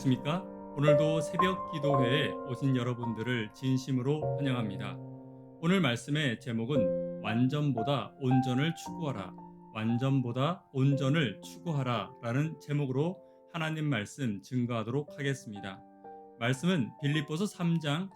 안녕하십니까? 오늘도 새벽 기도회에 오신 여러분들을 진심으로 환영합니다. 오늘 말씀의 제목은 완전보다 온전을 추구하라. 완전보다 온전을 추구하라. 라는 제목으로 하나님 말씀 증거하도록 하겠습니다. 말씀은 빌립보서 3장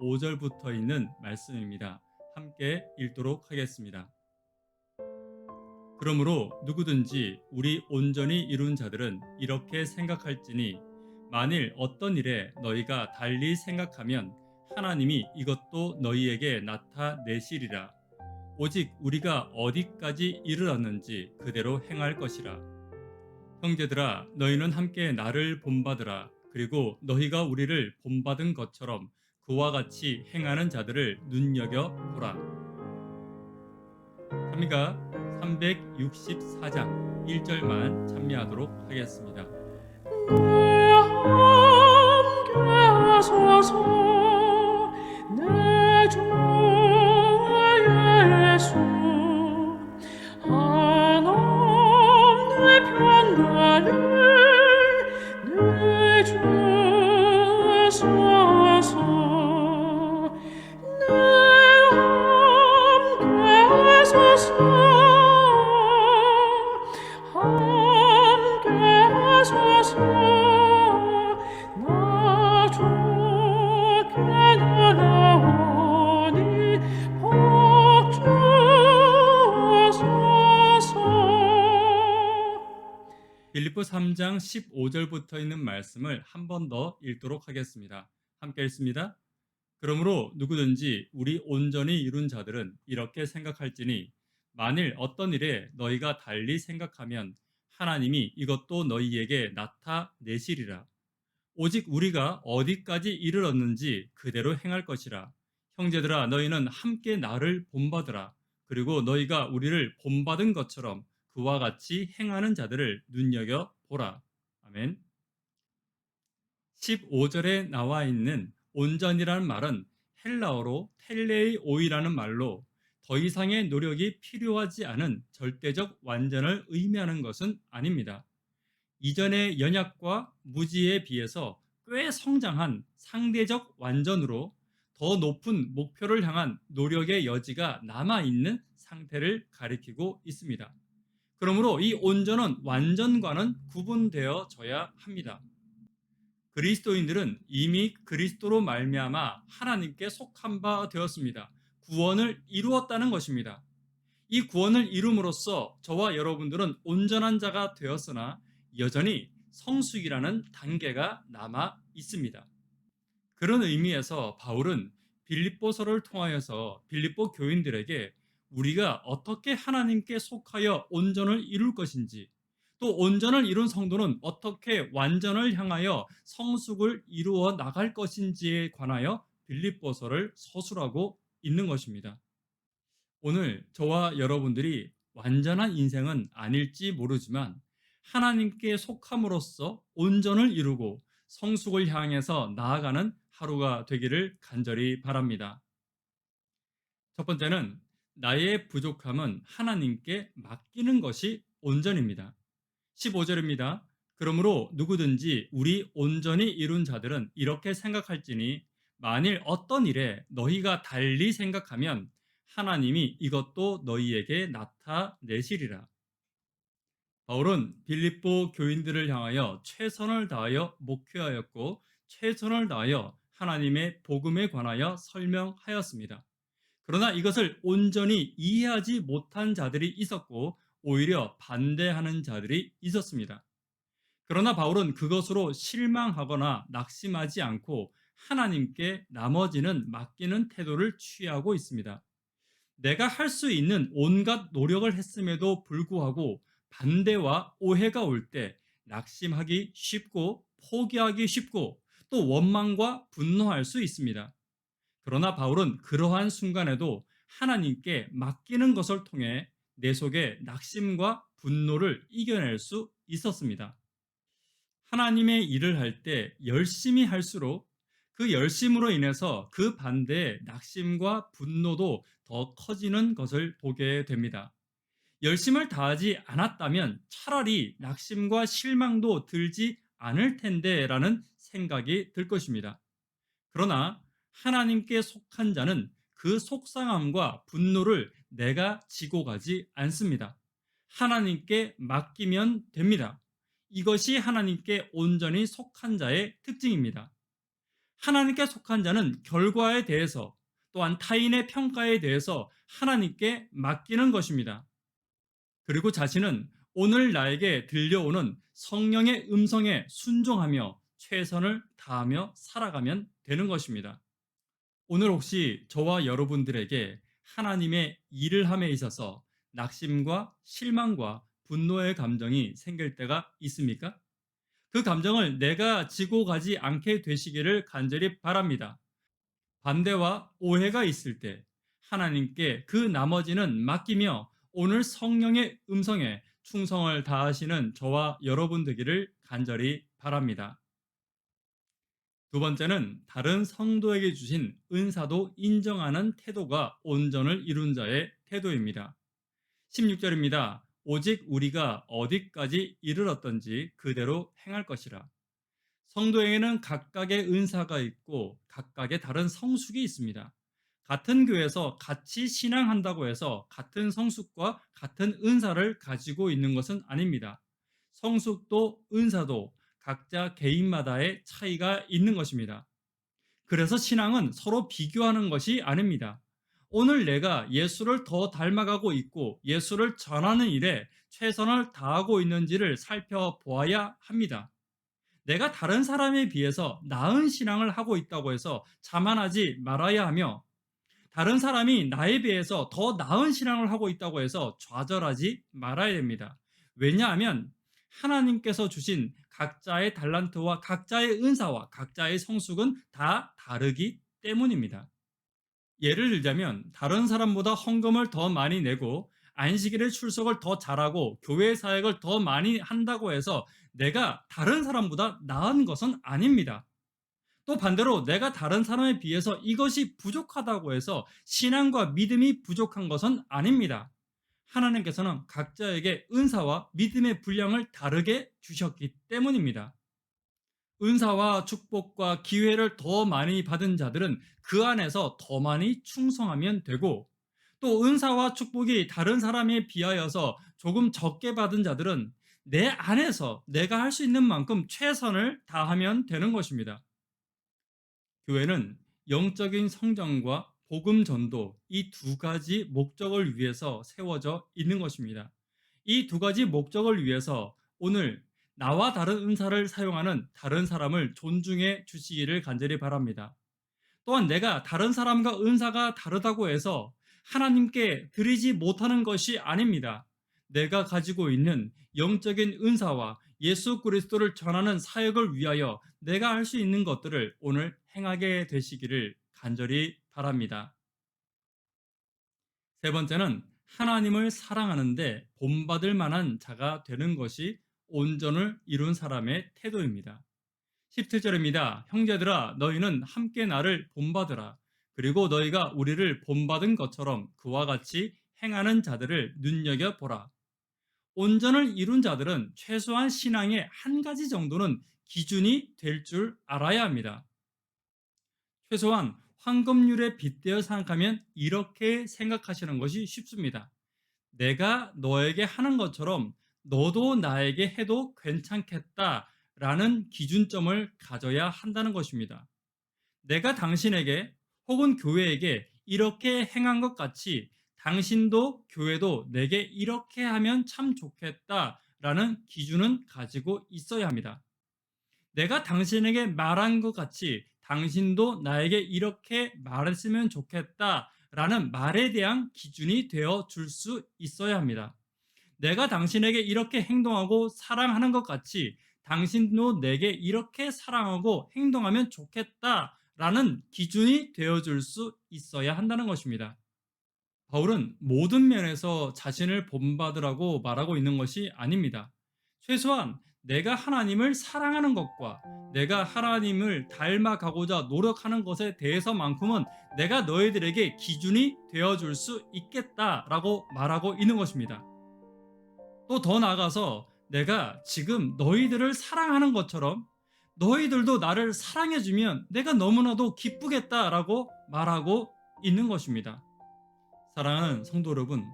15절부터 있는 말씀입니다. 함께 읽도록 하겠습니다. 그러므로 누구든지 우리 온전히 이룬 자들은 이렇게 생각할지니 만일 어떤 일에 너희가 달리 생각하면 하나님이 이것도 너희에게 나타내시리라. 오직 우리가 어디까지 이르렀는지 그대로 행할 것이라. 형제들아, 너희는 함께 나를 본받으라. 그리고 너희가 우리를 본받은 것처럼 그와 같이 행하는 자들을 눈여겨 보라. 참미가 364장 1절만 참미하도록 하겠습니다. 3장 15절부터 있는 말씀을 한 번 더 읽도록 하겠습니다. 함께 읽습니다. 그러므로 누구든지 우리 온전히 이룬 자들은 이렇게 생각할지니 만일 어떤 일에 너희가 달리 생각하면 하나님이 이것도 너희에게 나타내시리라. 오직 우리가 어디까지 이르렀는지 그대로 행할 것이라. 형제들아 너희는 함께 나를 본받으라. 그리고 너희가 우리를 본받은 것처럼 그와 같이 행하는 자들을 눈여겨 보라. 아멘. 15절에 나와 있는 온전이라는 말은 헬라어로 텔레이 오이라는 말로 더 이상의 노력이 필요하지 않은 절대적 완전을 의미하는 것은 아닙니다. 이전의 연약과 무지에 비해서 꽤 성장한 상대적 완전으로 더 높은 목표를 향한 노력의 여지가 남아 있는 상태를 가리키고 있습니다. 그러므로 이 온전은 완전과는 구분되어져야 합니다. 그리스도인들은 이미 그리스도로 말미암아 하나님께 속한 바 되었습니다. 구원을 이루었다는 것입니다. 이 구원을 이룸으로써 저와 여러분들은 온전한 자가 되었으나 여전히 성숙이라는 단계가 남아 있습니다. 그런 의미에서 바울은 빌립보서를 통하여서 빌립보 교인들에게 우리가 어떻게 하나님께 속하여 온전을 이룰 것인지 또 온전을 이룬 성도는 어떻게 완전을 향하여 성숙을 이루어 나갈 것인지에 관하여 빌립보서를 서술하고 있는 것입니다. 오늘 저와 여러분들이 완전한 인생은 아닐지 모르지만 하나님께 속함으로써 온전을 이루고 성숙을 향해서 나아가는 하루가 되기를 간절히 바랍니다. 첫 번째는 나의 부족함은 하나님께 맡기는 것이 온전입니다. 15절입니다. 그러므로 누구든지 우리 온전히 이룬 자들은 이렇게 생각할지니 만일 어떤 일에 너희가 달리 생각하면 하나님이 이것도 너희에게 나타내시리라. 바울은 빌립보 교인들을 향하여 최선을 다하여 목회하였고 최선을 다하여 하나님의 복음에 관하여 설명하였습니다. 그러나 이것을 온전히 이해하지 못한 자들이 있었고 오히려 반대하는 자들이 있었습니다. 그러나 바울은 그것으로 실망하거나 낙심하지 않고 하나님께 나머지는 맡기는 태도를 취하고 있습니다. 내가 할 수 있는 온갖 노력을 했음에도 불구하고 반대와 오해가 올 때 낙심하기 쉽고 포기하기 쉽고 또 원망과 분노할 수 있습니다. 그러나 바울은 그러한 순간에도 하나님께 맡기는 것을 통해 내 속에 낙심과 분노를 이겨낼 수 있었습니다. 하나님의 일을 할 때 열심히 할수록 그 열심으로 인해서 그 반대의 낙심과 분노도 더 커지는 것을 보게 됩니다. 열심을 다하지 않았다면 차라리 낙심과 실망도 들지 않을 텐데 라는 생각이 들 것입니다. 그러나 하나님께 속한 자는 그 속상함과 분노를 내가 지고 가지 않습니다. 하나님께 맡기면 됩니다. 이것이 하나님께 온전히 속한 자의 특징입니다. 하나님께 속한 자는 결과에 대해서 또한 타인의 평가에 대해서 하나님께 맡기는 것입니다. 그리고 자신은 오늘 나에게 들려오는 성령의 음성에 순종하며 최선을 다하며 살아가면 되는 것입니다. 오늘 혹시 저와 여러분들에게 하나님의 일을 함에 있어서 낙심과 실망과 분노의 감정이 생길 때가 있습니까? 그 감정을 내가 지고 가지 않게 되시기를 간절히 바랍니다. 반대와 오해가 있을 때 하나님께 그 나머지는 맡기며 오늘 성령의 음성에 충성을 다하시는 저와 여러분 되기를 간절히 바랍니다. 두 번째는 다른 성도에게 주신 은사도 인정하는 태도가 온전을 이룬 자의 태도입니다. 16절입니다. 오직 우리가 어디까지 이르렀던지 그대로 행할 것이라. 성도에게는 각각의 은사가 있고 각각의 다른 성숙이 있습니다. 같은 교회에서 같이 신앙한다고 해서 같은 성숙과 같은 은사를 가지고 있는 것은 아닙니다. 성숙도 은사도 각자 개인마다의 차이가 있는 것입니다. 그래서 신앙은 서로 비교하는 것이 아닙니다. 오늘 내가 예수를 더 닮아가고 있고 예수를 전하는 일에 최선을 다하고 있는지를 살펴보아야 합니다. 내가 다른 사람에 비해서 나은 신앙을 하고 있다고 해서 자만하지 말아야 하며 다른 사람이 나에 비해서 더 나은 신앙을 하고 있다고 해서 좌절하지 말아야 됩니다. 왜냐하면 하나님께서 주신 각자의 달란트와 각자의 은사와 각자의 성숙은 다 다르기 때문입니다. 예를 들자면 다른 사람보다 헌금을 더 많이 내고 안식일에 출석을 더 잘하고 교회 사역을 더 많이 한다고 해서 내가 다른 사람보다 나은 것은 아닙니다. 또 반대로 내가 다른 사람에 비해서 이것이 부족하다고 해서 신앙과 믿음이 부족한 것은 아닙니다. 하나님께서는 각자에게 은사와 믿음의 분량을 다르게 주셨기 때문입니다. 은사와 축복과 기회를 더 많이 받은 자들은 그 안에서 더 많이 충성하면 되고 또 은사와 축복이 다른 사람에 비하여서 조금 적게 받은 자들은 내 안에서 내가 할 수 있는 만큼 최선을 다하면 되는 것입니다. 교회는 영적인 성장과 복음 전도 이 두 가지 목적을 위해서 세워져 있는 것입니다. 이 두 가지 목적을 위해서 오늘 나와 다른 은사를 사용하는 다른 사람을 존중해 주시기를 간절히 바랍니다. 또한 내가 다른 사람과 은사가 다르다고 해서 하나님께 드리지 못하는 것이 아닙니다. 내가 가지고 있는 영적인 은사와 예수 그리스도를 전하는 사역을 위하여 내가 할 수 있는 것들을 오늘 행하게 되시기를 간절히 바랍니다. 세 번째는 하나님을 사랑하는데 본받을 만한 자가 되는 것이 온전을 이룬 사람의 태도입니다. 17절입니다. 형제들아 너희는 함께 나를 본받으라. 그리고 너희가 우리를 본받은 것처럼 그와 같이 행하는 자들을 눈여겨보라. 온전을 이룬 자들은 최소한 신앙의 한 가지 정도는 기준이 될 줄 알아야 합니다. 최소한 황금률에 빗대어 생각하면 이렇게 생각하시는 것이 쉽습니다. 내가 너에게 하는 것처럼 너도 나에게 해도 괜찮겠다라는 기준점을 가져야 한다는 것입니다. 내가 당신에게 혹은 교회에게 이렇게 행한 것 같이 당신도 교회도 내게 이렇게 하면 참 좋겠다라는 기준은 가지고 있어야 합니다. 내가 당신에게 말한 것 같이 당신도 나에게 이렇게 말했으면 좋겠다 라는 말에 대한 기준이 되어 줄 수 있어야 합니다. 내가 당신에게 이렇게 행동하고 사랑하는 것 같이 당신도 내게 이렇게 사랑하고 행동하면 좋겠다 라는 기준이 되어 줄 수 있어야 한다는 것입니다. 바울은 모든 면에서 자신을 본받으라고 말하고 있는 것이 아닙니다. 최소한 내가 하나님을 사랑하는 것과 내가 하나님을 닮아가고자 노력하는 것에 대해서만큼은 내가 너희들에게 기준이 되어줄 수 있겠다라고 말하고 있는 것입니다. 또 더 나아가서 내가 지금 너희들을 사랑하는 것처럼 너희들도 나를 사랑해주면 내가 너무나도 기쁘겠다라고 말하고 있는 것입니다. 사랑하는 성도 여러분,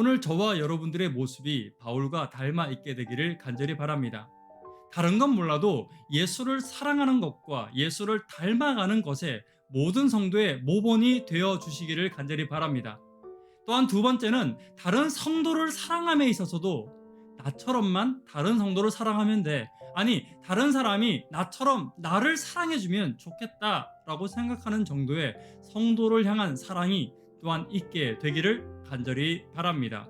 오늘 저와 여러분들의 모습이 바울과 닮아 있게 되기를 간절히 바랍니다. 다른 건 몰라도 예수를 사랑하는 것과 예수를 닮아가는 것에 모든 성도의 모본이 되어 주시기를 간절히 바랍니다. 또한 두 번째는 다른 성도를 사랑함에 있어서도 나처럼만 다른 성도를 사랑하면 돼. 아니, 다른 사람이 나처럼 나를 사랑해주면 좋겠다라고 생각하는 정도의 성도를 향한 사랑이 또한 있게 되기를 간절히 바랍니다.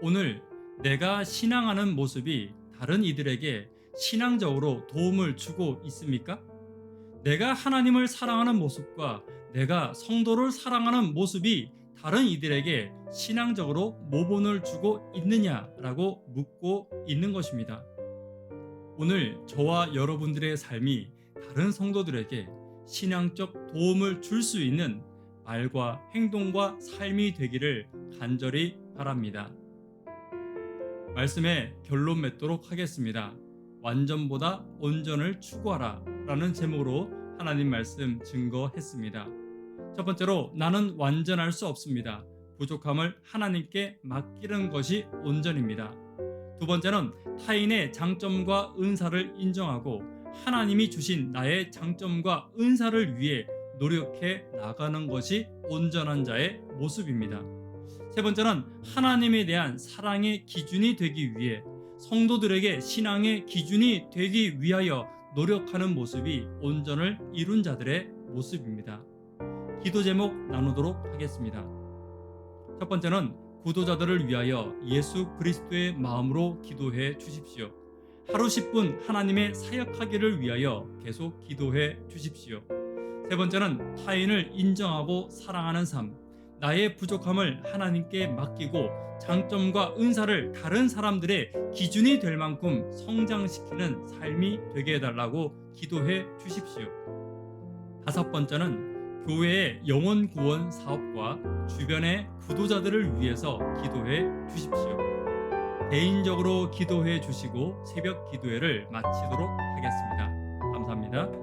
오늘 내가 신앙하는 모습이 다른 이들에게 신앙적으로 도움을 주고 있습니까? 내가 하나님을 사랑하는 모습과 내가 성도를 사랑하는 모습이 다른 이들에게 신앙적으로 모본을 주고 있느냐라고 묻고 있는 것입니다. 오늘 저와 여러분들의 삶이 다른 성도들에게 신앙적 도움을 줄 수 있는 말과 행동과 삶이 되기를 간절히 바랍니다. 말씀의 결론 맺도록 하겠습니다. 완전보다 온전을 추구하라 라는 제목으로 하나님 말씀 증거했습니다. 첫 번째로 나는 완전할 수 없습니다. 부족함을 하나님께 맡기는 것이 온전입니다. 두 번째는 타인의 장점과 은사를 인정하고 하나님이 주신 나의 장점과 은사를 위해 노력해 나가는 것이 온전한 자의 모습입니다. 세 번째는 하나님에 대한 사랑의 기준이 되기 위해 성도들에게 신앙의 기준이 되기 위하여 노력하는 모습이 온전을 이룬 자들의 모습입니다. 기도 제목 나누도록 하겠습니다. 첫 번째는 구도자들을 위하여 예수 그리스도의 마음으로 기도해 주십시오. 하루 10분 하나님의 사역하기를 위하여 계속 기도해 주십시오. 세 번째는 타인을 인정하고 사랑하는 삶. 나의 부족함을 하나님께 맡기고 장점과 은사를 다른 사람들의 기준이 될 만큼 성장시키는 삶이 되게 해달라고 기도해 주십시오. 다섯 번째는 교회의 영혼 구원 사업과 주변의 구도자들을 위해서 기도해 주십시오. 개인적으로 기도해 주시고 새벽 기도회를 마치도록 하겠습니다. 감사합니다.